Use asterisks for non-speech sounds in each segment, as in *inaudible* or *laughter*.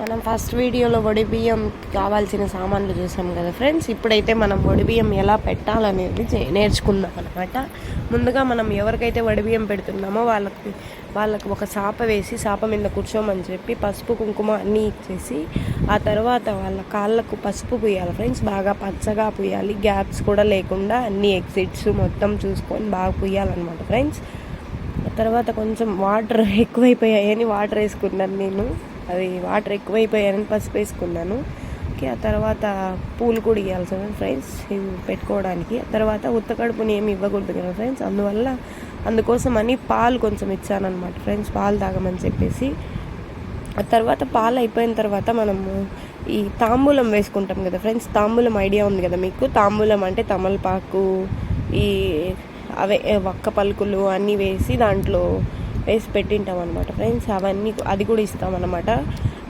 మనం ఫస్ట్ వీడియోలో వడి బియ్యం కావాల్సిన సామాన్లు చూసాం కదా ఫ్రెండ్స్ ఇప్పుడైతే మనం వడి బియ్యం ఎలా పెట్టాలనేది చే- నేర్చుకుందాం అనమాట ముందుగా మనం ఎవరికైతే వడి బియ్యం పెడుతున్నామో వాళ్ళకి వాళ్ళకి ఒక సాప వేసి సాప మీద కూర్చోమని చెప్పి పసుపు కుంకుమ అన్నీ ఇచ్చేసి ఆ తర్వాత వాళ్ళ కాళ్ళకు పసుపు పూయాలి ఫ్రెండ్స్ బాగా పచ్చగా పూయాలి. గ్యాప్స్ కూడా లేకుండా అన్ని ఎగ్జిట్స్ మొత్తం చూసుకొని బాగా పూయాలన్నమాట ఫ్రెండ్స్ ఆ తర్వాత కొంచెం వాటర్ *laughs* ఎక్కువైపోయాయని వాటర్ వేసుకున్నాను నేను. అవి వాటర్ ఎక్కువైపోయాయని పసుపు వేసుకున్నాను. ఓకే ఆ తర్వాత పూలు కూడా ఇవ్వాల్సి ఉంది ఫ్రెండ్స్ ఇవి పెట్టుకోవడానికి. ఆ తర్వాత ఉత్త కడుపుని ఏమి ఇవ్వకూడదు కదా ఫ్రెండ్స్ అందువల్ల అందుకోసం అని పాలు కొంచెం ఇచ్చానమాట ఫ్రెండ్స్ పాలు తాగమని చెప్పేసి. ఆ తర్వాత పాలు అయిపోయిన తర్వాత మనము ఈ తాంబూలం వేసుకుంటాం కదా ఫ్రెండ్స్ తాంబూలం ఐడియా ఉంది కదా మీకు? తాంబూలం అంటే తమలపాకు ఈ అవే వక్క పలుకులు అన్నీ వేసి దాంట్లో వేసి పెట్టింటాం అనమాట ఫ్రెండ్స్. అవన్నీ అది కూడా ఇస్తామన్నమాట.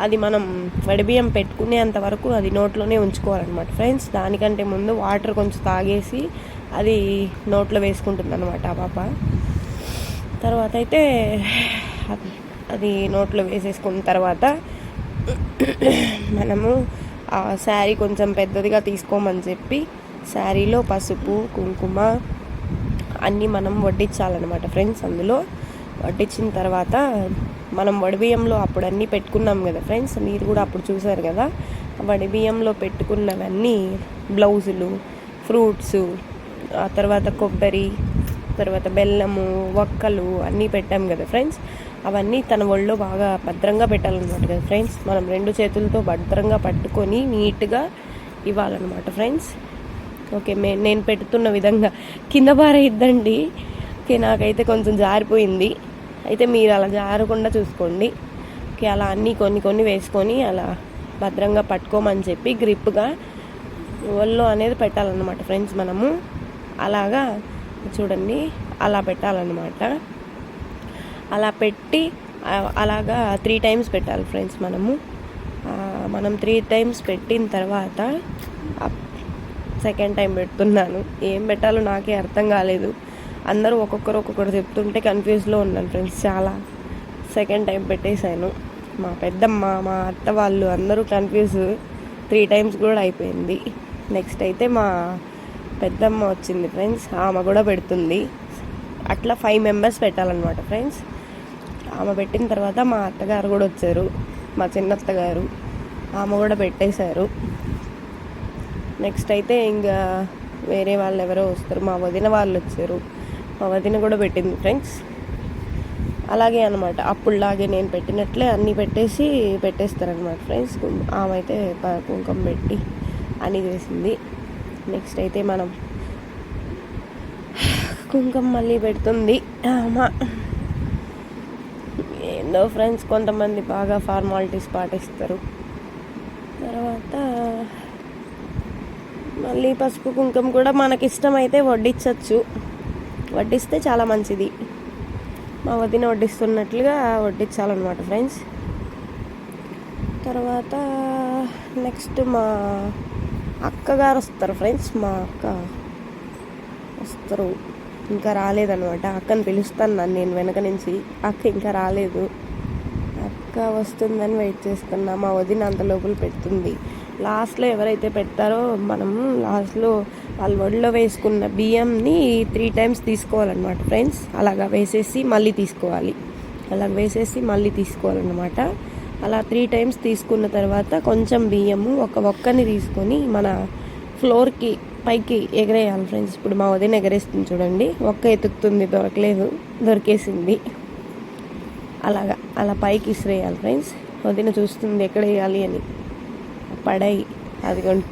అది మనం వడిబియ్యం పెట్టుకునేంత వరకు అది నోట్లోనే ఉంచుకోవాలన్నమాట ఫ్రెండ్స్. దానికంటే ముందు వాటర్ కొంచెం తాగేసి అది నోట్లో వేసుకుంటుంది అనమాట ఆ పాప. తర్వాత అయితే అది- అది నోట్లో వేసేసుకున్న తర్వాత మనము ఆ శారీ కొంచెం పెద్దదిగా తీసుకోమని చెప్పి శారీలో పసుపు కుంకుమ అన్నీ మనం వడ్డించాలన్నమాట ఫ్రెండ్స్ అందులో. వడ్డించిన తర్వాత మనం వడిబియ్యంలో అప్పుడు అన్నీ పెట్టుకున్నాం కదా ఫ్రెండ్స్ మీరు కూడా అప్పుడు చూసారు కదా? వడిబియ్యంలో పెట్టుకున్నవన్నీ బ్లౌజులు ఫ్రూట్స్ ఆ తర్వాత కొబ్బరి తర్వాత బెల్లము వక్కలు అన్నీ పెట్టాం కదా ఫ్రెండ్స్. అవన్నీ తన ఒళ్ళో బాగా భద్రంగా పెట్టాలన్నమాట కదా ఫ్రెండ్స్. మనం రెండు చేతులతో భద్రంగా పట్టుకొని నీట్గా ఇవ్వాలన్నమాట ఫ్రెండ్స్. ఓకే మే నేను పెడుతున్న విధంగా. కింద పారేయిద్దండి. ఓకే నాకైతే కొంచెం జారిపోయింది. అయితే మీరు అలా జారకుండా చూసుకోండి. ఓకే అలా అన్నీ కొన్ని కొన్ని వేసుకొని అలా భద్రంగా పట్టుకోమని చెప్పి గ్రిప్గా ఒళ్ళు అనేది పెట్టాలన్నమాట ఫ్రెండ్స్ మనము. అలాగా చూడండి అలా పెట్టాలన్నమాట. అలా పెట్టి అలాగా త్రీ టైమ్స్ పెట్టాలి ఫ్రెండ్స్ మనము. మనం త్రీ టైమ్స్ పెట్టిన తర్వాత సెకండ్ టైం పెడుతున్నాను. ఏం పెట్టాలో నాకే అర్థం కాలేదు. అందరూ ఒక్కొక్కరు ఒక్కొక్కరు చెప్తుంటే కన్ఫ్యూజ్లో ఉన్నాను ఫ్రెండ్స్ చాలా. సెకండ్ టైం పెట్టేశాను. మా పెద్దమ్మ మా అత్త వాళ్ళు అందరూ కన్ఫ్యూజ్ త్రీ టైమ్స్ కూడా అయిపోయింది. నెక్స్ట్ అయితే మా పెద్దమ్మ వచ్చింది ఫ్రెండ్స్ ఆమె కూడా పెడుతుంది. అట్లా ఫైవ్ మెంబర్స్ పెట్టాలన్నమాట ఫ్రెండ్స్ ఆమె పెట్టిన తర్వాత మా అత్తగారు కూడా వచ్చారు మా చిన్నత్తగారు. ఆమె కూడా పెట్టేశారు. నెక్స్ట్ అయితే ఇంకా వేరే వాళ్ళు ఎవరో వస్తారు మా వదిన వాళ్ళు వచ్చారు. మా వదిన కూడా పెట్టింది ఫ్రెండ్స్. అలాగే అనమాట అప్పుడులాగే నేను పెట్టినట్లే అన్నీ పెట్టేసి పెట్టేస్తారనమాట ఫ్రెండ్స్. ఆమె అయితే ప- కుంకుమ పెట్టి అని చేసింది. నెక్స్ట్ అయితే మనం కుంకుమ మళ్ళీ పెడుతుంది. ఆమె. ఏందో ఫ్రెండ్స్ కొంతమంది బాగా ఫార్మాలిటీస్ పాటిస్తారు. తర్వాత మళ్ళీ పసుపు కుంకుమ కూడా మనకి ఇష్టమైతే వడ్డించవచ్చు వడ్డిస్తే చాలా మంచిది. మా వదిన వడ్డిస్తున్నట్లుగా వడ్డించాలన్నమాట ఫ్రెండ్స్. తర్వాత నెక్స్ట్ మా అక్కగారు వస్తారు ఫ్రెండ్స్. మా అక్క వస్తారు. ఇంకా రాలేదనమాట అక్కని పిలుస్తాను నన్ను నేను వెనక నుంచి. అక్క ఇంకా రాలేదు. అక్క వస్తుందని వెయిట్ చేస్తున్నా. మా వదిన అంత లోపల పెడుతుంది. లాస్ట్లో ఎవరైతే పెడతారో మనం లాస్ట్లో వాళ్ళ ఒడిలో వేసుకున్న బియ్యంని త్రీ టైమ్స్ తీసుకోవాలన్నమాట ఫ్రెండ్స్. అలాగా వేసేసి మళ్ళీ తీసుకోవాలి. అలా వేసేసి మళ్ళీ తీసుకోవాలన్నమాట. అలా త్రీ టైమ్స్ తీసుకున్న తర్వాత కొంచెం బియ్యము ఒక ఒక్కని తీసుకొని మన ఫ్లోర్కి పైకి ఎగరేయాలి ఫ్రెండ్స్. ఇప్పుడు మా వదిన ఎగరేస్తుంది చూడండి. ఒక్క ఎతుకుతుంది దొరకలేదు దొరికేసింది. అలాగా అలా పైకి ఇసిరేయాలి ఫ్రెండ్స్. వదిన చూస్తుంది ఎక్కడ వేయాలి అని. పడాయి అది పడాయి